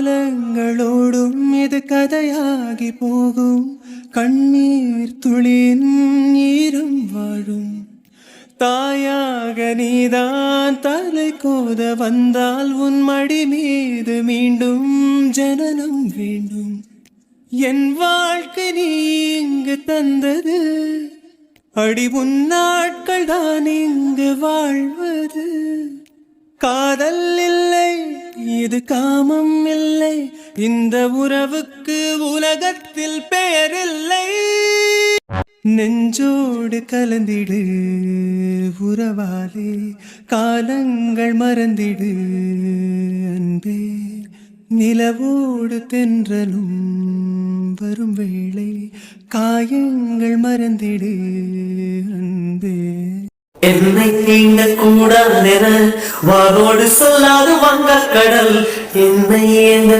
காலங்களோடும் இது கதையாகி போகும். கண்ணீர் துளியின் ஈரம் வாழும். தாயாக நீதான் தலை கோத வந்தால் உன் மடி மீது மீண்டும் ஜனனம் வேண்டும். என் வாழ்க்கை நீ இங்கு தந்தது. அடி உன் நாட்கள் தான் இங்கு வாழ்வது. காதல் இது காமம் இல்லை. இந்த உறவுக்கு உலகத்தில் பெயர் இல்லை நெஞ்சோடு கலந்திடு உறவாலே. காலங்கள் மறந்திடு அன்பே. நிலவோடு தென்றலும் வரும் வேளை. காயங்கள் மறந்திடு அன்பே. என்னை தீண்ட கூடாதென வாரோடு சொல்லாது வங்க கடல். என்னை எங்க